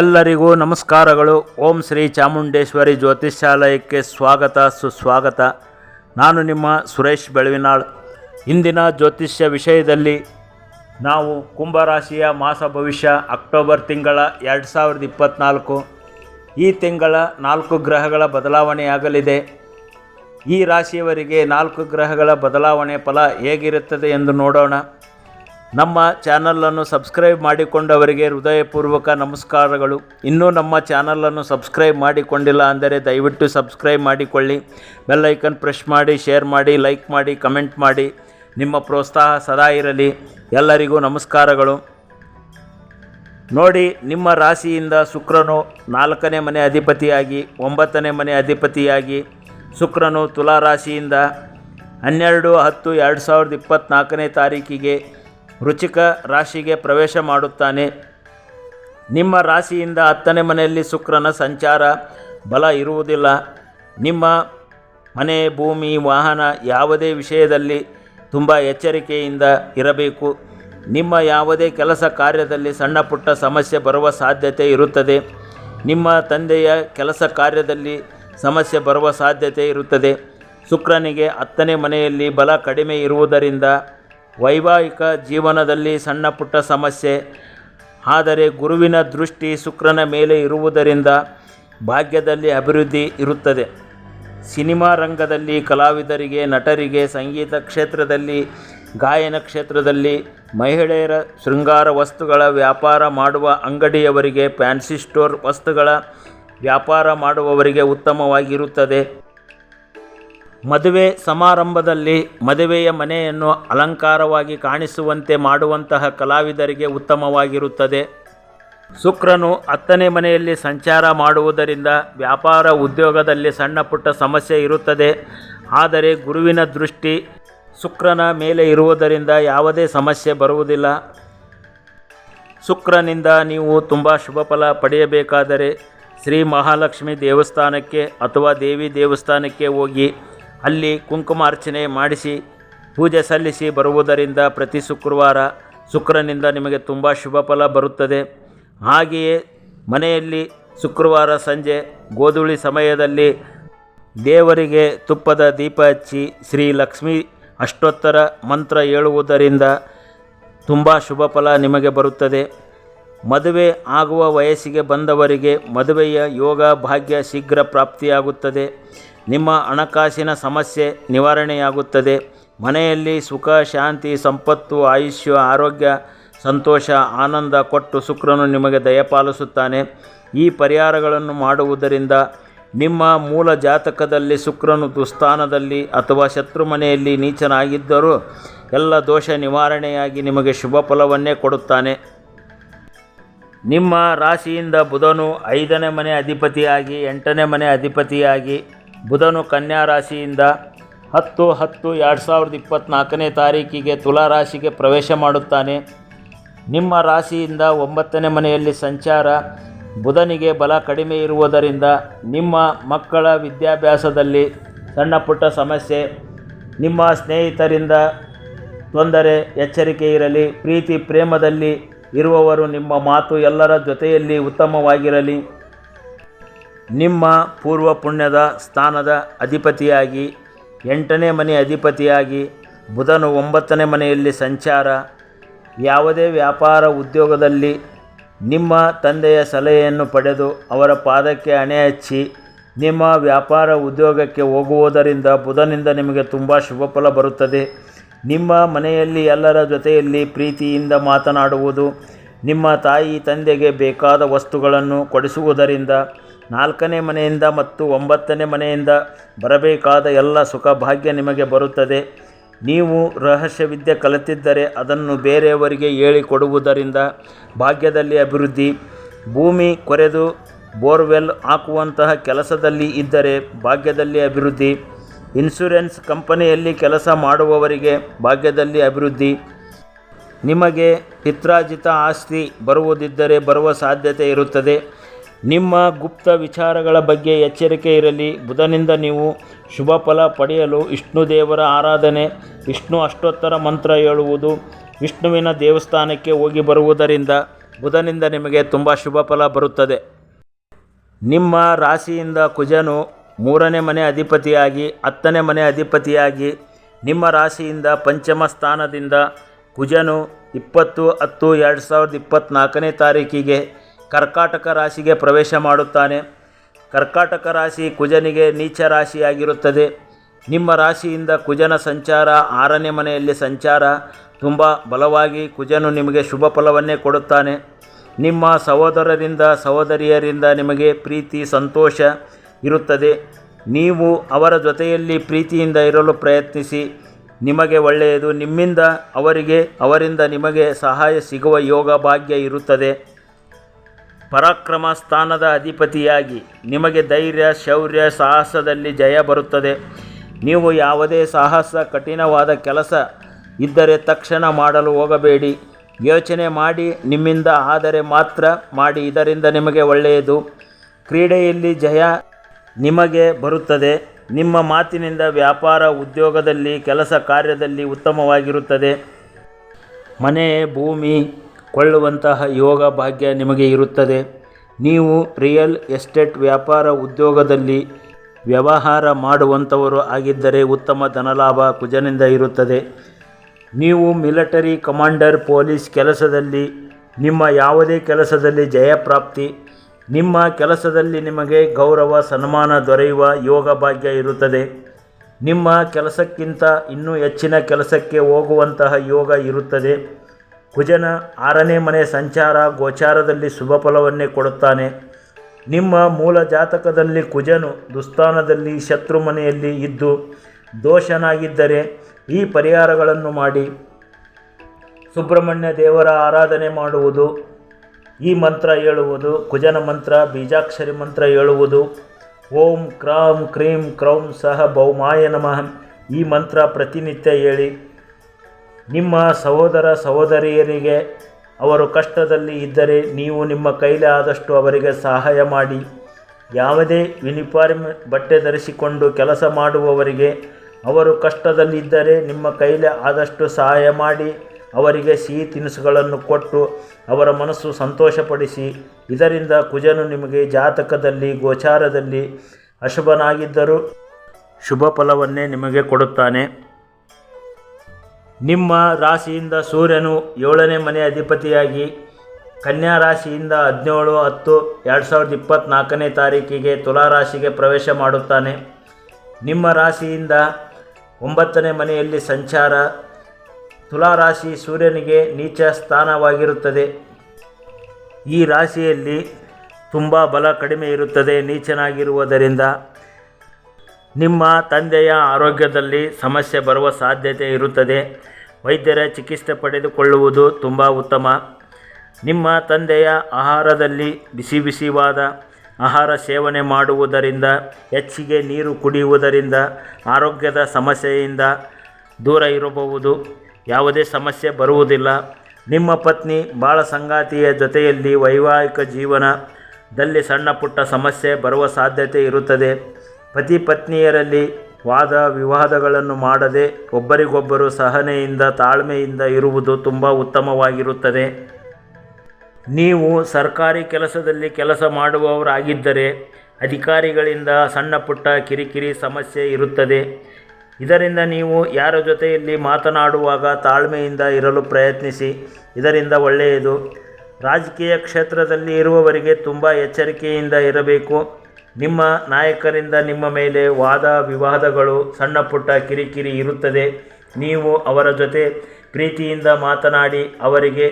ಎಲ್ಲರಿಗೂ ನಮಸ್ಕಾರಗಳು. ಓಂ ಶ್ರೀ ಚಾಮುಂಡೇಶ್ವರಿ ಜ್ಯೋತಿಷ್ಯಾಲಯಕ್ಕೆ ಸ್ವಾಗತ, ಸುಸ್ವಾಗತ. ನಾನು ನಿಮ್ಮ ಸುರೇಶ್ ಬೆಳವಿನಾಳ್. ಇಂದಿನ ಜ್ಯೋತಿಷ್ಯ ವಿಷಯದಲ್ಲಿ ನಾವು ಕುಂಭರಾಶಿಯ ಮಾಸ ಭವಿಷ್ಯ ಅಕ್ಟೋಬರ್ ತಿಂಗಳ ಎರಡು ಸಾವಿರದ ಇಪ್ಪತ್ತ್ನಾಲ್ಕು ಈ ತಿಂಗಳ ನಾಲ್ಕು ಗ್ರಹಗಳ ಬದಲಾವಣೆಯಾಗಲಿದೆ. ಈ ರಾಶಿಯವರಿಗೆ ನಾಲ್ಕು ಗ್ರಹಗಳ ಬದಲಾವಣೆ ಫಲ ಹೇಗಿರುತ್ತದೆ ಎಂದು ನೋಡೋಣ. ನಮ್ಮ ಚಾನಲನ್ನು ಸಬ್ಸ್ಕ್ರೈಬ್ ಮಾಡಿಕೊಂಡವರಿಗೆ ಹೃದಯಪೂರ್ವಕ ನಮಸ್ಕಾರಗಳು. ಇನ್ನೂ ನಮ್ಮ ಚಾನಲನ್ನು ಸಬ್ಸ್ಕ್ರೈಬ್ ಮಾಡಿಕೊಂಡಿಲ್ಲ ಅಂದರೆ ದಯವಿಟ್ಟು ಸಬ್ಸ್ಕ್ರೈಬ್ ಮಾಡಿಕೊಳ್ಳಿ. ಬೆಲ್ಲೈಕನ್ ಪ್ರೆಸ್ ಮಾಡಿ, ಶೇರ್ ಮಾಡಿ, ಲೈಕ್ ಮಾಡಿ, ಕಮೆಂಟ್ ಮಾಡಿ. ನಿಮ್ಮ ಪ್ರೋತ್ಸಾಹ ಸದಾ ಇರಲಿ. ಎಲ್ಲರಿಗೂ ನಮಸ್ಕಾರಗಳು. ನೋಡಿ, ನಿಮ್ಮ ರಾಶಿಯಿಂದ ಶುಕ್ರನು ನಾಲ್ಕನೇ ಮನೆ ಅಧಿಪತಿಯಾಗಿ, ಒಂಬತ್ತನೇ ಮನೆ ಅಧಿಪತಿಯಾಗಿ, ಶುಕ್ರನು ತುಲಾ ರಾಶಿಯಿಂದ ಹನ್ನೆರಡು, ಹತ್ತು, ಎರಡು ಸಾವಿರದ ಇಪ್ಪತ್ತ್ನಾಲ್ಕನೇ ತಾರೀಕಿಗೆ ವೃಚಿಕ ರಾಶಿಗೆ ಪ್ರವೇಶ ಮಾಡುತ್ತಾನೆ. ನಿಮ್ಮ ರಾಶಿಯಿಂದ ಹತ್ತನೇ ಮನೆಯಲ್ಲಿ ಶುಕ್ರನ ಸಂಚಾರ ಬಲ ಇರುವುದಿಲ್ಲ. ನಿಮ್ಮ ಮನೆ, ಭೂಮಿ, ವಾಹನ ಯಾವುದೇ ವಿಷಯದಲ್ಲಿ ತುಂಬ ಎಚ್ಚರಿಕೆಯಿಂದ ಇರಬೇಕು. ನಿಮ್ಮ ಯಾವುದೇ ಕೆಲಸ ಕಾರ್ಯದಲ್ಲಿ ಸಣ್ಣ ಪುಟ್ಟ ಸಮಸ್ಯೆ ಬರುವ ಸಾಧ್ಯತೆ ಇರುತ್ತದೆ. ನಿಮ್ಮ ತಂದೆಯ ಕೆಲಸ ಕಾರ್ಯದಲ್ಲಿ ಸಮಸ್ಯೆ ಬರುವ ಸಾಧ್ಯತೆ ಇರುತ್ತದೆ. ಶುಕ್ರನಿಗೆ ಹತ್ತನೇ ಮನೆಯಲ್ಲಿ ಬಲ ಕಡಿಮೆ ಇರುವುದರಿಂದ ವೈವಾಹಿಕ ಜೀವನದಲ್ಲಿ ಸಣ್ಣ ಪುಟ್ಟ ಸಮಸ್ಯೆ. ಆದರೆ ಗುರುವಿನ ದೃಷ್ಟಿ ಶುಕ್ರನ ಮೇಲೆ ಇರುವುದರಿಂದ ಭಾಗ್ಯದಲ್ಲಿ ಅಭಿವೃದ್ಧಿ ಇರುತ್ತದೆ. ಸಿನಿಮಾ ರಂಗದಲ್ಲಿ ಕಲಾವಿದರಿಗೆ, ನಟರಿಗೆ, ಸಂಗೀತ ಕ್ಷೇತ್ರದಲ್ಲಿ, ಗಾಯನ ಕ್ಷೇತ್ರದಲ್ಲಿ, ಮಹಿಳೆಯರ ಶೃಂಗಾರ ವಸ್ತುಗಳ ವ್ಯಾಪಾರ ಮಾಡುವ ಅಂಗಡಿಯವರಿಗೆ, ಫ್ಯಾನ್ಸಿ ಸ್ಟೋರ್ ವಸ್ತುಗಳ ವ್ಯಾಪಾರ ಮಾಡುವವರಿಗೆ ಉತ್ತಮವಾಗಿರುತ್ತದೆ. ಮದುವೆ ಸಮಾರಂಭದಲ್ಲಿ ಮದುವೆಯ ಮನೆಯನ್ನು ಅಲಂಕಾರವಾಗಿ ಕಾಣಿಸುವಂತೆ ಮಾಡುವಂತಹ ಕಲಾವಿದರಿಗೆ ಉತ್ತಮವಾಗಿರುತ್ತದೆ. ಶುಕ್ರನು ಹತ್ತನೇ ಮನೆಯಲ್ಲಿ ಸಂಚಾರ ಮಾಡುವುದರಿಂದ ವ್ಯಾಪಾರ ಉದ್ಯೋಗದಲ್ಲಿ ಸಣ್ಣ ಪುಟ್ಟ ಸಮಸ್ಯೆ ಇರುತ್ತದೆ. ಆದರೆ ಗುರುವಿನ ದೃಷ್ಟಿ ಶುಕ್ರನ ಮೇಲೆ ಇರುವುದರಿಂದ ಯಾವುದೇ ಸಮಸ್ಯೆ ಬರುವುದಿಲ್ಲ. ಶುಕ್ರನಿಂದ ನೀವು ತುಂಬ ಶುಭ ಫಲ ಪಡೆಯಬೇಕಾದರೆ ಶ್ರೀ ಮಹಾಲಕ್ಷ್ಮಿ ದೇವಸ್ಥಾನಕ್ಕೆ ಅಥವಾ ದೇವಿ ದೇವಸ್ಥಾನಕ್ಕೆ ಹೋಗಿ ಅಲ್ಲಿ ಕುಂಕುಮಾರ್ಚನೆ ಮಾಡಿಸಿ, ಪೂಜೆ ಸಲ್ಲಿಸಿ ಬರುವುದರಿಂದ ಪ್ರತಿ ಶುಕ್ರವಾರ ಶುಕ್ರನಿಂದ ನಿಮಗೆ ತುಂಬ ಶುಭ ಫಲ ಬರುತ್ತದೆ. ಹಾಗೆಯೇ ಮನೆಯಲ್ಲಿ ಶುಕ್ರವಾರ ಸಂಜೆ ಗೋಧೂಳಿ ಸಮಯದಲ್ಲಿ ದೇವರಿಗೆ ತುಪ್ಪದ ದೀಪ ಹಚ್ಚಿ ಶ್ರೀ ಲಕ್ಷ್ಮೀ ಅಷ್ಟೋತ್ತರ ಮಂತ್ರ ಹೇಳುವುದರಿಂದ ತುಂಬ ಶುಭ ಫಲ ನಿಮಗೆ ಬರುತ್ತದೆ. ಮದುವೆ ಆಗುವ ವಯಸ್ಸಿಗೆ ಬಂದವರಿಗೆ ಮದುವೆಯ ಯೋಗ ಭಾಗ್ಯ ಶೀಘ್ರ ಪ್ರಾಪ್ತಿಯಾಗುತ್ತದೆ. ನಿಮ್ಮ ಹಣಕಾಸಿನ ಸಮಸ್ಯೆ ನಿವಾರಣೆಯಾಗುತ್ತದೆ. ಮನೆಯಲ್ಲಿ ಸುಖ, ಶಾಂತಿ, ಸಂಪತ್ತು, ಆಯುಷ್ಯ, ಆರೋಗ್ಯ, ಸಂತೋಷ, ಆನಂದ, ಕೊಟ್ಟು ಶುಕ್ರನು ನಿಮಗೆ ದಯಪಾಲಿಸುತ್ತಾನೆ ಈ ಪರಿಹಾರಗಳನ್ನು ಮಾಡುವುದರಿಂದ ನಿಮ್ಮ ಮೂಲ ಜಾತಕದಲ್ಲಿ ಶುಕ್ರನು ದುಸ್ಥಾನದಲ್ಲಿ ಅಥವಾ ಶತ್ರು ಮನೆಯಲ್ಲಿ ನೀಚನಾಗಿದ್ದರೂ ಎಲ್ಲ ದೋಷ ನಿವಾರಣೆಯಾಗಿ ನಿಮಗೆ ಶುಭ ಫಲವನ್ನೇ ಕೊಡುತ್ತಾನೆ. ನಿಮ್ಮ ರಾಶಿಯಿಂದ ಬುಧನು ಐದನೇ ಮನೆ ಅಧಿಪತಿಯಾಗಿ, ಎಂಟನೇ ಮನೆ ಅಧಿಪತಿಯಾಗಿ ಬುಧನು ಕನ್ಯಾ ರಾಶಿಯಿಂದ ಹತ್ತು ಹತ್ತು ಎರಡು ಸಾವಿರದ ಇಪ್ಪತ್ತ್ನಾಲ್ಕನೇ ತಾರೀಕಿಗೆ ತುಲಾ ರಾಶಿಗೆ ಪ್ರವೇಶ ಮಾಡುತ್ತಾನೆ. ನಿಮ್ಮ ರಾಶಿಯಿಂದ ಒಂಬತ್ತನೇ ಮನೆಯಲ್ಲಿ ಸಂಚಾರ, ಬುಧನಿಗೆ ಬಲ ಕಡಿಮೆ ಇರುವುದರಿಂದ ನಿಮ್ಮ ಮಕ್ಕಳ ವಿದ್ಯಾಭ್ಯಾಸದಲ್ಲಿ ಸಣ್ಣ ಪುಟ್ಟ ಸಮಸ್ಯೆ, ನಿಮ್ಮ ಸ್ನೇಹಿತರಿಂದ ತೊಂದರೆ, ಎಚ್ಚರಿಕೆ ಇರಲಿ, ಪ್ರೀತಿ ಪ್ರೇಮದಲ್ಲಿ ಇರುವವರು ನಿಮ್ಮ ಮಾತು ಎಲ್ಲರ ಜೊತೆಯಲ್ಲಿ ಉತ್ತಮವಾಗಿರಲಿ. ನಿಮ್ಮ ಪೂರ್ವ ಪುಣ್ಯದ ಸ್ಥಾನದ ಅಧಿಪತಿಯಾಗಿ, ಎಂಟನೇ ಮನೆ ಅಧಿಪತಿಯಾಗಿ, ಬುಧನು ಒಂಬತ್ತನೇ ಮನೆಯಲ್ಲಿ ಸಂಚಾರ. ಯಾವುದೇ ವ್ಯಾಪಾರ ಉದ್ಯೋಗದಲ್ಲಿ ನಿಮ್ಮ ತಂದೆಯ ಸಲಹೆಯನ್ನು ಪಡೆದು ಅವರ ಪಾದಕ್ಕೆ ಅಣೆ ಹಚ್ಚಿ, ನಿಮ್ಮ ವ್ಯಾಪಾರ ಉದ್ಯೋಗಕ್ಕೆ ಹೋಗುವುದರಿಂದ ಬುಧನಿಂದ ನಿಮಗೆ ತುಂಬ ಶುಭ ಫಲ ಬರುತ್ತದೆ. ನಿಮ್ಮ ಮನೆಯಲ್ಲಿ ಎಲ್ಲರ ಜೊತೆಯಲ್ಲಿ ಪ್ರೀತಿಯಿಂದ ಮಾತನಾಡುವುದು, ನಿಮ್ಮ ತಾಯಿ ತಂದೆಗೆ ಬೇಕಾದ ವಸ್ತುಗಳನ್ನು ಕೊಡಿಸುವುದರಿಂದ ನಾಲ್ಕನೇ ಮನೆಯಿಂದ ಮತ್ತು ಒಂಬತ್ತನೇ ಮನೆಯಿಂದ ಬರಬೇಕಾದ ಎಲ್ಲ ಸುಖ ಭಾಗ್ಯ ನಿಮಗೆ ಬರುತ್ತದೆ. ನೀವು ರಹಸ್ಯ ವಿದ್ಯೆ ಕಲಿತಿದ್ದರೆ ಅದನ್ನು ಬೇರೆಯವರಿಗೆ ಹೇಳಿಕೊಡುವುದರಿಂದ ಭಾಗ್ಯದಲ್ಲಿ ಅಭಿವೃದ್ಧಿ. ಭೂಮಿ ಕೊರೆದು ಬೋರ್ವೆಲ್ ಹಾಕುವಂತಹ ಕೆಲಸದಲ್ಲಿ ಇದ್ದರೆ ಭಾಗ್ಯದಲ್ಲಿ ಅಭಿವೃದ್ಧಿ. ಇನ್ಶೂರೆನ್ಸ್ ಕಂಪನಿಯಲ್ಲಿ ಕೆಲಸ ಮಾಡುವವರಿಗೆ ಭಾಗ್ಯದಲ್ಲಿ ಅಭಿವೃದ್ಧಿ. ನಿಮಗೆ ಪಿತ್ರಾಜಿತ ಆಸ್ತಿ ಬರುವುದಿದ್ದರೆ ಬರುವ ಸಾಧ್ಯತೆ ಇರುತ್ತದೆ. ನಿಮ್ಮ ಗುಪ್ತ ವಿಚಾರಗಳ ಬಗ್ಗೆ ಎಚ್ಚರಿಕೆ ಇರಲಿ. ಬುಧನಿಂದ ನೀವು ಶುಭ ಫಲ ಪಡೆಯಲು ವಿಷ್ಣು ದೇವರ ಆರಾಧನೆ, ವಿಷ್ಣು ಅಷ್ಟೋತ್ತರ ಮಂತ್ರ ಹೇಳುವುದು, ವಿಷ್ಣುವಿನ ದೇವಸ್ಥಾನಕ್ಕೆ ಹೋಗಿ ಬರುವುದರಿಂದ ಬುಧನಿಂದ ನಿಮಗೆ ತುಂಬ ಶುಭ ಫಲ ಬರುತ್ತದೆ. ನಿಮ್ಮ ರಾಶಿಯಿಂದ ಕುಜನು ಮೂರನೇ ಮನೆ ಅಧಿಪತಿಯಾಗಿ, ಹತ್ತನೇ ಮನೆ ಅಧಿಪತಿಯಾಗಿ, ನಿಮ್ಮ ರಾಶಿಯಿಂದ ಪಂಚಮ ಸ್ಥಾನದಿಂದ ಕುಜನು ಇಪ್ಪತ್ತು ಹತ್ತು ಎರಡು ಸಾವಿರದ ಇಪ್ಪತ್ತ್ನಾಲ್ಕನೇ ತಾರೀಕಿಗೆ ಕರ್ಕಾಟಕ ರಾಶಿಗೆ ಪ್ರವೇಶ ಮಾಡುತ್ತಾನೆ. ಕರ್ಕಾಟಕ ರಾಶಿ ಕುಜನಿಗೆ ನೀಚ ರಾಶಿಯಾಗಿರುತ್ತದೆ. ನಿಮ್ಮ ರಾಶಿಯಿಂದ ಕುಜನ ಸಂಚಾರ, ಆರನೇ ಮನೆಯಲ್ಲಿ ಸಂಚಾರ, ತುಂಬ ಬಲವಾಗಿ ಕುಜನು ನಿಮಗೆ ಶುಭ ಫಲವನ್ನೇ ಕೊಡುತ್ತಾನೆ. ನಿಮ್ಮ ಸಹೋದರರಿಂದ, ಸಹೋದರಿಯರಿಂದ ನಿಮಗೆ ಪ್ರೀತಿ, ಸಂತೋಷ ಇರುತ್ತದೆ. ನೀವು ಅವರ ಜೊತೆಯಲ್ಲಿ ಪ್ರೀತಿಯಿಂದ ಇರಲು ಪ್ರಯತ್ನಿಸಿ. ನಿಮಗೆ ಒಳ್ಳೆಯದು. ನಿಮ್ಮಿಂದ ಅವರಿಗೆ, ಅವರಿಂದ ನಿಮಗೆ ಸಹಾಯ ಸಿಗುವ ಯೋಗ ಭಾಗ್ಯ ಇರುತ್ತದೆ. ಪರಾಕ್ರಮ ಸ್ಥಾನದ ಅಧಿಪತಿಯಾಗಿ ನಿಮಗೆ ಧೈರ್ಯ, ಶೌರ್ಯ, ಸಾಹಸದಲ್ಲಿ ಜಯ ಬರುತ್ತದೆ. ನೀವು ಯಾವುದೇ ಸಾಹಸ, ಕಠಿಣವಾದ ಕೆಲಸ ಇದ್ದರೆ ತಕ್ಷಣ ಮಾಡಲು ಹೋಗಬೇಡಿ. ಯೋಚನೆ ಮಾಡಿ, ನಿಮ್ಮಿಂದ ಆದರೆ ಮಾತ್ರ ಮಾಡಿ, ಇದರಿಂದ ನಿಮಗೆ ಒಳ್ಳೆಯದು. ಕ್ರೀಡೆಯಲ್ಲಿ ಜಯ ನಿಮಗೆ ಬರುತ್ತದೆ. ನಿಮ್ಮ ಮಾತಿನಿಂದ ವ್ಯಾಪಾರ ಉದ್ಯೋಗದಲ್ಲಿ, ಕೆಲಸ ಕಾರ್ಯದಲ್ಲಿ ಉತ್ತಮವಾಗಿರುತ್ತದೆ. ಮನೆ, ಭೂಮಿ ಕೊಳ್ಳುವಂತಹ ಯೋಗ ಭಾಗ್ಯ ನಿಮಗೆ ಇರುತ್ತದೆ. ನೀವು ರಿಯಲ್ ಎಸ್ಟೇಟ್ ವ್ಯಾಪಾರ ಉದ್ಯೋಗದಲ್ಲಿ ವ್ಯವಹಾರ ಮಾಡುವಂಥವರು ಆಗಿದ್ದರೆ ಉತ್ತಮ ಧನಲಾಭ ಕುಜನಿಂದ ಇರುತ್ತದೆ. ನೀವು ಮಿಲಿಟರಿ ಕಮಾಂಡರ್ ಪೊಲೀಸ್ ಕೆಲಸದಲ್ಲಿ, ನಿಮ್ಮ ಯಾವುದೇ ಕೆಲಸದಲ್ಲಿ ಜಯಪ್ರಾಪ್ತಿ, ನಿಮ್ಮ ಕೆಲಸದಲ್ಲಿ ನಿಮಗೆ ಗೌರವ, ಸನ್ಮಾನ ದೊರೆಯುವ ಯೋಗ ಭಾಗ್ಯ ಇರುತ್ತದೆ. ನಿಮ್ಮ ಕೆಲಸಕ್ಕಿಂತ ಇನ್ನೂ ಹೆಚ್ಚಿನ ಕೆಲಸಕ್ಕೆ ಹೋಗುವಂತಹ ಯೋಗ ಇರುತ್ತದೆ. ಕುಜನ ಆರನೇ ಮನೆ ಸಂಚಾರ ಗೋಚಾರದಲ್ಲಿ ಶುಭ ಫಲವನ್ನೇ ಕೊಡುತ್ತಾನೆ. ನಿಮ್ಮ ಮೂಲ ಜಾತಕದಲ್ಲಿ ಕುಜನು ದುಸ್ಥಾನದಲ್ಲಿ ಶತ್ರು ಮನೆಯಲ್ಲಿ ಇದ್ದು ದೋಷನಾಗಿದ್ದರೆ ಈ ಪರಿಹಾರಗಳನ್ನು ಮಾಡಿ. ಸುಬ್ರಹ್ಮಣ್ಯ ದೇವರ ಆರಾಧನೆ ಮಾಡುವುದು. ಈ ಮಂತ್ರ ಹೇಳುವುದು. ಕುಜನ ಮಂತ್ರ, ಬೀಜಾಕ್ಷರಿ ಮಂತ್ರ ಹೇಳುವುದು. ಓಂ ಕ್ರಾಂ ಕ್ರೀಂ ಕ್ರೌಂ ಸಹ ಬೌಮಾಯ ನಮಃ. ಈ ಮಂತ್ರ ಪ್ರತಿನಿತ್ಯ ಹೇಳಿ. ನಿಮ್ಮ ಸಹೋದರ ಸಹೋದರಿಯರಿಗೆ ಅವರು ಕಷ್ಟದಲ್ಲಿ ಇದ್ದರೆ ನೀವು ನಿಮ್ಮ ಕೈಲಿ ಆದಷ್ಟು ಅವರಿಗೆ ಸಹಾಯ ಮಾಡಿ. ಯಾವುದೇ ಯೂನಿಫಾರ್ಮ್ ಬಟ್ಟೆ ಧರಿಸಿಕೊಂಡು ಕೆಲಸ ಮಾಡುವವರಿಗೆ ಅವರು ಕಷ್ಟದಲ್ಲಿದ್ದರೆ ನಿಮ್ಮ ಕೈಲಿ ಆದಷ್ಟು ಸಹಾಯ ಮಾಡಿ, ಅವರಿಗೆ ಸಿಹಿ ತಿನಿಸುಗಳನ್ನು ಕೊಟ್ಟು ಅವರ ಮನಸ್ಸು ಸಂತೋಷಪಡಿಸಿ. ಇದರಿಂದ ಕುಜನು ನಿಮಗೆ ಜಾತಕದಲ್ಲಿ, ಗೋಚಾರದಲ್ಲಿ ಅಶುಭನಾಗಿದ್ದರೂ ಶುಭ ಫಲವನ್ನೇ ನಿಮಗೆ ಕೊಡುತ್ತಾನೆ. ನಿಮ್ಮ ರಾಶಿಯಿಂದ ಸೂರ್ಯನು ಏಳನೇ ಮನೆ ಅಧಿಪತಿಯಾಗಿ ಕನ್ಯಾ ರಾಶಿಯಿಂದ ಹದಿನೇಳು, ಹತ್ತು, ಎರಡು ಸಾವಿರದ ಇಪ್ಪತ್ತ್ನಾಲ್ಕನೇ ತಾರೀಕಿಗೆ ತುಲಾ ರಾಶಿಗೆ ಪ್ರವೇಶ ಮಾಡುತ್ತಾನೆ. ನಿಮ್ಮ ರಾಶಿಯಿಂದ ಒಂಬತ್ತನೇ ಮನೆಯಲ್ಲಿ ಸಂಚಾರ. ತುಲಾ ರಾಶಿ ಸೂರ್ಯನಿಗೆ ನೀಚ ಸ್ಥಾನವಾಗಿರುತ್ತದೆ. ಈ ರಾಶಿಯಲ್ಲಿ ತುಂಬ ಬಲ ಕಡಿಮೆ ಇರುತ್ತದೆ ನೀಚನಾಗಿರುವುದರಿಂದ. ನಿಮ್ಮ ತಂದೆಯ ಆರೋಗ್ಯದಲ್ಲಿ ಸಮಸ್ಯೆ ಬರುವ ಸಾಧ್ಯತೆ ಇರುತ್ತದೆ. ವೈದ್ಯರ ಚಿಕಿತ್ಸೆ ಪಡೆದುಕೊಳ್ಳುವುದು ತುಂಬ ಉತ್ತಮ. ನಿಮ್ಮ ತಂದೆಯ ಆಹಾರದಲ್ಲಿ ಬಿಸಿ ಬಿಸಿವಾದ, ಆಹಾರ ಸೇವನೆ ಮಾಡುವುದರಿಂದ, ಹೆಚ್ಚಿಗೆ ನೀರು ಕುಡಿಯುವುದರಿಂದ, ಆರೋಗ್ಯದ ಸಮಸ್ಯೆಯಿಂದ ದೂರ ಇರಬಹುದು. ಯಾವುದೇ ಸಮಸ್ಯೆ ಬರುವುದಿಲ್ಲ. ನಿಮ್ಮ ಪತ್ನಿ ಬಾಳ ಸಂಗಾತಿಯ ಜೊತೆಯಲ್ಲಿ ವೈವಾಹಿಕ ಜೀವನದಲ್ಲಿ ಸಣ್ಣ ಪುಟ್ಟ ಸಮಸ್ಯೆ ಬರುವ ಸಾಧ್ಯತೆ ಇರುತ್ತದೆ. ಪತಿ ಪತ್ನಿಯರಲ್ಲಿ ವಾದ ವಿವಾದಗಳನ್ನು ಮಾಡದೆ ಒಬ್ಬರಿಗೊಬ್ಬರು ಸಹನೆಯಿಂದ ತಾಳ್ಮೆಯಿಂದ ಇರುವುದು ತುಂಬ ಉತ್ತಮವಾಗಿರುತ್ತದೆ. ನೀವು ಸರ್ಕಾರಿ ಕೆಲಸದಲ್ಲಿ ಕೆಲಸ ಮಾಡುವವರಾಗಿದ್ದರೆ ಅಧಿಕಾರಿಗಳಿಂದ ಸಣ್ಣ ಪುಟ್ಟ ಕಿರಿಕಿರಿ ಸಮಸ್ಯೆ ಇರುತ್ತದೆ. ಇದರಿಂದ ನೀವು ಯಾರ ಜೊತೆಯಲ್ಲಿ ಮಾತನಾಡುವಾಗ ತಾಳ್ಮೆಯಿಂದ ಇರಲು ಪ್ರಯತ್ನಿಸಿ, ಇದರಿಂದ ಒಳ್ಳೆಯದು. ರಾಜಕೀಯ ಕ್ಷೇತ್ರದಲ್ಲಿ ಇರುವವರಿಗೆ ತುಂಬ ಎಚ್ಚರಿಕೆಯಿಂದ ಇರಬೇಕು. ನಿಮ್ಮ ನಾಯಕರಿಂದ ನಿಮ್ಮ ಮೇಲೆ ವಾದ ವಿವಾದಗಳು ಸಣ್ಣ ಪುಟ್ಟ ಕಿರಿಕಿರಿ ಇರುತ್ತದೆ. ನೀವು ಅವರ ಜೊತೆ ಪ್ರೀತಿಯಿಂದ ಮಾತನಾಡಿ, ಅವರಿಗೆ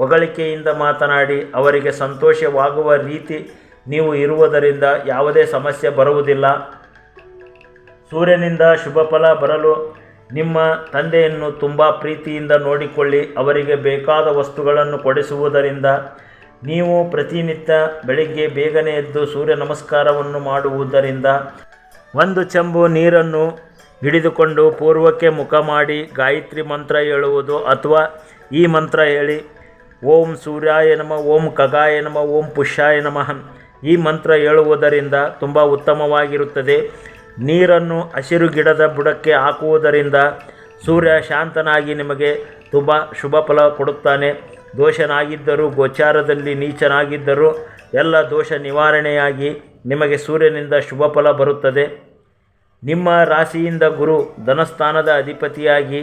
ಹೊಗಳಿಕೆಯಿಂದ ಮಾತನಾಡಿ, ಅವರಿಗೆ ಸಂತೋಷವಾಗುವ ರೀತಿ ನೀವು ಇರುವುದರಿಂದ ಯಾವುದೇ ಸಮಸ್ಯೆ ಬರುವುದಿಲ್ಲ. ಸೂರ್ಯನಿಂದ ಶುಭ ಫಲ ಬರಲು ನಿಮ್ಮ ತಂದೆಯನ್ನು ತುಂಬ ಪ್ರೀತಿಯಿಂದ ನೋಡಿಕೊಳ್ಳಿ, ಅವರಿಗೆ ಬೇಕಾದ ವಸ್ತುಗಳನ್ನು ಕೊಡಿಸುವುದರಿಂದ ನೀವು ಪ್ರತಿನಿತ್ಯ ಬೆಳಿಗ್ಗೆ ಬೇಗನೆ ಎದ್ದು ಸೂರ್ಯ ನಮಸ್ಕಾರವನ್ನು ಮಾಡುವುದರಿಂದ ಒಂದು ಚೆಂಬು ನೀರನ್ನು ಹಿಡಿದುಕೊಂಡು ಪೂರ್ವಕ್ಕೆ ಮುಖ ಮಾಡಿ ಗಾಯತ್ರಿ ಮಂತ್ರ ಹೇಳುವುದು ಅಥವಾ ಈ ಮಂತ್ರ ಹೇಳಿ, ಓಂ ಸೂರ್ಯಾಯ ನಮ, ಓಂ ಖಗಾಯ ನಮ, ಓಂ ಪುಷ್ಯಾಯ ನಮಃ ಈ ಮಂತ್ರ ಹೇಳುವುದರಿಂದ ತುಂಬ ಉತ್ತಮವಾಗಿರುತ್ತದೆ. ನೀರನ್ನು ಹಸಿರು ಗಿಡದ ಬುಡಕ್ಕೆ ಹಾಕುವುದರಿಂದ ಸೂರ್ಯ ಶಾಂತನಾಗಿ ನಿಮಗೆ ತುಂಬ ಶುಭ ಫಲ ಕೊಡುತ್ತಾನೆ. ದೋಷನಾಗಿದ್ದರೂ, ಗೋಚಾರದಲ್ಲಿ ನೀಚನಾಗಿದ್ದರೂ ಎಲ್ಲ ದೋಷ ನಿವಾರಣೆಯಾಗಿ ನಿಮಗೆ ಸೂರ್ಯನಿಂದ ಶುಭ ಫಲ ಬರುತ್ತದೆ. ನಿಮ್ಮ ರಾಶಿಯಿಂದ ಗುರು ಧನಸ್ಥಾನದ ಅಧಿಪತಿಯಾಗಿ,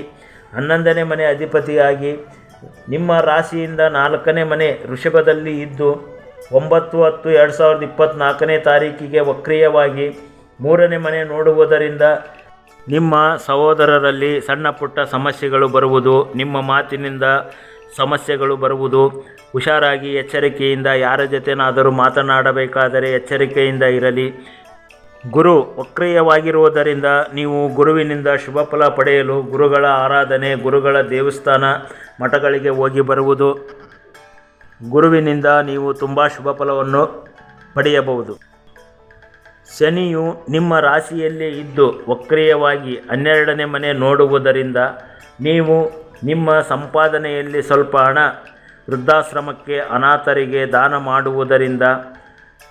ಹನ್ನೊಂದನೇ ಮನೆ ಅಧಿಪತಿಯಾಗಿ, ನಿಮ್ಮ ರಾಶಿಯಿಂದ ನಾಲ್ಕನೇ ಮನೆ ಋಷಭದಲ್ಲಿ ಇದ್ದು, ಒಂಬತ್ತು ಹತ್ತು ಎರಡು ಸಾವಿರದ ಇಪ್ಪತ್ತ್ನಾಲ್ಕನೇ ತಾರೀಕಿಗೆ ವಕ್ರಿಯವಾಗಿ ಮೂರನೇ ಮನೆ ನೋಡುವುದರಿಂದ ನಿಮ್ಮ ಸಹೋದರರಲ್ಲಿ ಸಣ್ಣ ಪುಟ್ಟ ಸಮಸ್ಯೆಗಳು ಬರುವುದು, ನಿಮ್ಮ ಮಾತಿನಿಂದ ಸಮಸ್ಯೆಗಳು ಬರುವುದು. ಹುಷಾರಾಗಿ ಎಚ್ಚರಿಕೆಯಿಂದ ಯಾರ ಜೊತೆನಾದರೂ ಮಾತನಾಡಬೇಕಾದರೆ ಎಚ್ಚರಿಕೆಯಿಂದ ಇರಲಿ. ಗುರು ವಕ್ರಿಯವಾಗಿರುವುದರಿಂದ ನೀವು ಗುರುವಿನಿಂದ ಶುಭ ಫಲ ಪಡೆಯಲು ಗುರುಗಳ ಆರಾಧನೆ, ಗುರುಗಳ ದೇವಸ್ಥಾನ, ಮಠಗಳಿಗೆ ಹೋಗಿ ಬರುವುದು. ಗುರುವಿನಿಂದ ನೀವು ತುಂಬ ಶುಭ ಫಲವನ್ನು ಪಡೆಯಬಹುದು. ಶನಿಯು ನಿಮ್ಮ ರಾಶಿಯಲ್ಲೇ ಇದ್ದು ವಕ್ರಿಯವಾಗಿ ಹನ್ನೆರಡನೇ ಮನೆ ನೋಡುವುದರಿಂದ ನೀವು ನಿಮ್ಮ ಸಂಪಾದನೆಯಲ್ಲಿ ಸ್ವಲ್ಪ ಹಣ ವೃದ್ಧಾಶ್ರಮಕ್ಕೆ ಅನಾಥರಿಗೆ ದಾನ ಮಾಡುವುದರಿಂದ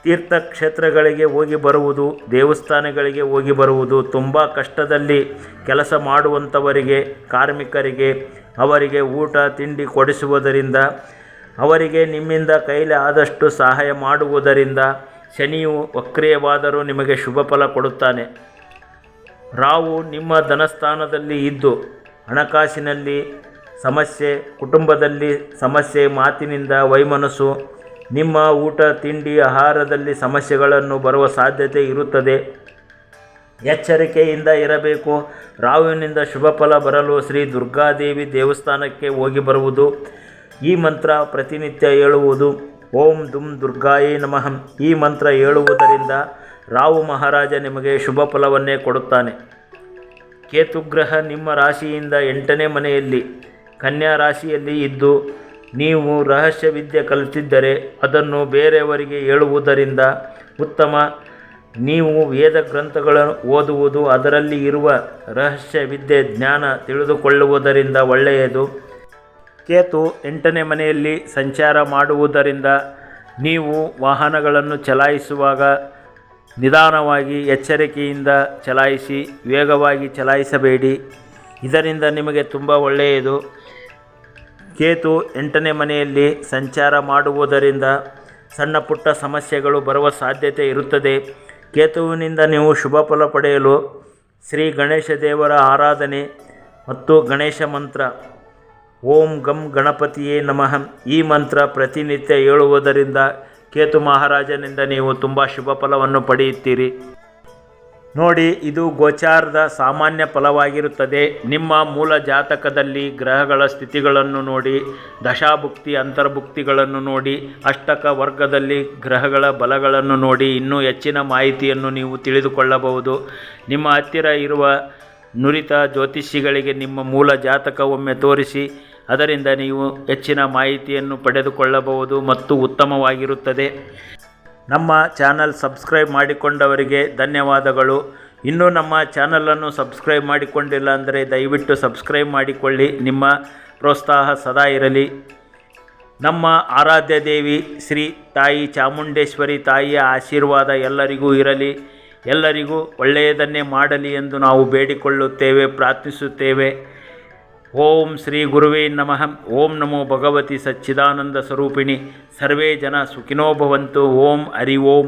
ತೀರ್ಥಕ್ಷೇತ್ರಗಳಿಗೆ ಹೋಗಿ ಬರುವುದು, ದೇವಸ್ಥಾನಗಳಿಗೆ ಹೋಗಿ ಬರುವುದು ತುಂಬ ಕಷ್ಟದಲ್ಲಿ ಕೆಲಸ ಮಾಡುವಂಥವರಿಗೆ, ಕಾರ್ಮಿಕರಿಗೆ, ಅವರಿಗೆ ಊಟ, ತಿಂಡಿ ಕೊಡಿಸುವುದರಿಂದ, ಅವರಿಗೆ ನಿಮ್ಮಿಂದ ಕೈಲಿ ಆದಷ್ಟು ಸಹಾಯ ಮಾಡುವುದರಿಂದ ಶನಿಯು ವಕ್ರಿಯವಾದರೂ ನಿಮಗೆ ಶುಭ ಫಲ ಕೊಡುತ್ತಾನೆ. ರಾವು ನಿಮ್ಮ ಧನಸ್ಥಾನದಲ್ಲಿ ಇದ್ದು ಹಣಕಾಸಿನಲ್ಲಿ ಸಮಸ್ಯೆ, ಕುಟುಂಬದಲ್ಲಿ ಸಮಸ್ಯೆ, ಮಾತಿನಿಂದ ವೈಮನಸ್ಸು, ನಿಮ್ಮ ಊಟ, ತಿಂಡಿ, ಆಹಾರದಲ್ಲಿ ಸಮಸ್ಯೆಗಳನ್ನು ಬರುವ ಸಾಧ್ಯತೆ ಇರುತ್ತದೆ. ಎಚ್ಚರಿಕೆಯಿಂದ ಇರಬೇಕು. ರಾಹುವಿನಿಂದ ಶುಭ ಫಲ ಬರಲು ಶ್ರೀ ದುರ್ಗಾದೇವಿ ದೇವಸ್ಥಾನಕ್ಕೆ ಹೋಗಿ ಬರುವುದು. ಈ ಮಂತ್ರ ಪ್ರತಿನಿತ್ಯ ಹೇಳುವುದು. ಓಂ ದುಂ ದುರ್ಗಾಯೇ ನಮಃ. ಈ ಮಂತ್ರ ಹೇಳುವುದರಿಂದ ರಾವು ಮಹಾರಾಜ ನಿಮಗೆ ಶುಭ ಫಲವನ್ನೇ ಕೊಡುತ್ತಾನೆ. ಕೇತುಗ್ರಹ ನಿಮ್ಮ ರಾಶಿಯಿಂದ ಎಂಟನೇ ಮನೆಯಲ್ಲಿ ಕನ್ಯಾ ರಾಶಿಯಲ್ಲಿ ಇದ್ದು ನೀವು ರಹಸ್ಯ ವಿದ್ಯೆ ಕಲಿತಿದ್ದರೆ ಅದನ್ನು ಬೇರೆಯವರಿಗೆ ಹೇಳುವುದರಿಂದ ಉತ್ತಮ. ನೀವು ವೇದ ಗ್ರಂಥಗಳನ್ನು ಓದುವುದು, ಅದರಲ್ಲಿ ಇರುವ ರಹಸ್ಯ ವಿದ್ಯೆ ಜ್ಞಾನ ತಿಳಿದುಕೊಳ್ಳುವುದರಿಂದ ಒಳ್ಳೆಯದು. ಕೇತು ಎಂಟನೇ ಮನೆಯಲ್ಲಿ ಸಂಚಾರ ಮಾಡುವುದರಿಂದ ನೀವು ವಾಹನಗಳನ್ನು ಚಲಾಯಿಸುವಾಗ ನಿಧಾನವಾಗಿ ಎಚ್ಚರಿಕೆಯಿಂದ ಚಲಾಯಿಸಿ ವೇಗವಾಗಿ ಚಲಾಯಿಸಬೇಡಿ. ಇದರಿಂದ ನಿಮಗೆ ತುಂಬ ಒಳ್ಳೆಯದು. ಕೇತು ಎಂಟನೇ ಮನೆಯಲ್ಲಿ ಸಂಚಾರ ಮಾಡುವುದರಿಂದ ಸಣ್ಣ ಪುಟ್ಟ ಸಮಸ್ಯೆಗಳು ಬರುವ ಸಾಧ್ಯತೆ ಇರುತ್ತದೆ. ಕೇತುವಿನಿಂದ ನೀವು ಶುಭ ಫಲ ಪಡೆಯಲು ಶ್ರೀ ಗಣೇಶ ದೇವರ ಆರಾಧನೆ ಮತ್ತು ಗಣೇಶ ಮಂತ್ರ. ಓಂ ಗಂ ಗಣಪತಿಯೇ ನಮಃ. ಈ ಮಂತ್ರ ಪ್ರತಿನಿತ್ಯ ಹೇಳುವುದರಿಂದ ಕೇತು ಮಹಾರಾಜನಿಂದ ನೀವು ತುಂಬ ಶುಭ ಫಲವನ್ನು ಪಡೆಯುತ್ತೀರಿ. ನೋಡಿ, ಇದು ಗೋಚಾರದ ಸಾಮಾನ್ಯ ಫಲವಾಗಿರುತ್ತದೆ. ನಿಮ್ಮ ಮೂಲ ಜಾತಕದಲ್ಲಿ ಗ್ರಹಗಳ ಸ್ಥಿತಿಗಳನ್ನು ನೋಡಿ, ದಶಾಭುಕ್ತಿ, ಅಂತರ್ಭುಕ್ತಿಗಳನ್ನು ನೋಡಿ, ಅಷ್ಟಕ ವರ್ಗದಲ್ಲಿ ಗ್ರಹಗಳ ಬಲಗಳನ್ನು ನೋಡಿ, ಇನ್ನೂ ಹೆಚ್ಚಿನ ಮಾಹಿತಿಯನ್ನು ನೀವು ತಿಳಿದುಕೊಳ್ಳಬಹುದು. ನಿಮ್ಮ ಹತ್ತಿರ ಇರುವ ನುರಿತ ಜ್ಯೋತಿಷಿಗಳಿಗೆ ನಿಮ್ಮ ಮೂಲ ಜಾತಕ ಒಮ್ಮೆ ತೋರಿಸಿ ಅದರಿಂದ ನೀವು ಹೆಚ್ಚಿನ ಮಾಹಿತಿಯನ್ನು ಪಡೆದುಕೊಳ್ಳಬಹುದು ಮತ್ತು ಉತ್ತಮವಾಗಿರುತ್ತದೆ. ನಮ್ಮ ಚಾನಲ್ ಸಬ್ಸ್ಕ್ರೈಬ್ ಮಾಡಿಕೊಂಡವರಿಗೆ ಧನ್ಯವಾದಗಳು. ಇನ್ನೂ ನಮ್ಮ ಚಾನಲನ್ನು ಸಬ್ಸ್ಕ್ರೈಬ್ ಮಾಡಿಕೊಂಡಿಲ್ಲ ಅಂದರೆ ದಯವಿಟ್ಟು ಸಬ್ಸ್ಕ್ರೈಬ್ ಮಾಡಿಕೊಳ್ಳಿ. ನಿಮ್ಮ ಪ್ರೋತ್ಸಾಹ ಸದಾ ಇರಲಿ. ನಮ್ಮ ಆರಾಧ್ಯ ದೇವಿ ಶ್ರೀ ತಾಯಿ ಚಾಮುಂಡೇಶ್ವರಿ ತಾಯಿಯ ಆಶೀರ್ವಾದ ಎಲ್ಲರಿಗೂ ಇರಲಿ. ಎಲ್ಲರಿಗೂ ಒಳ್ಳೆಯದನ್ನೇ ಮಾಡಲಿ ಎಂದು ನಾವು ಬೇಡಿಕೊಳ್ಳುತ್ತೇವೆ, ಪ್ರಾರ್ಥಿಸುತ್ತೇವೆ. ಓಂ ಶ್ರೀ ಗುರುವೇ ನಮಃ. ಓಂ ನಮೋ ಭಗವತಿ ಸಚ್ಚಿದಾನಂದ ಸ್ವರೂಪಿಣಿ. ಸರ್ವೇ ಜನ ಸುಖಿನೋ ಭವಂತು. ಓಂ ಹರಿ ಓಂ.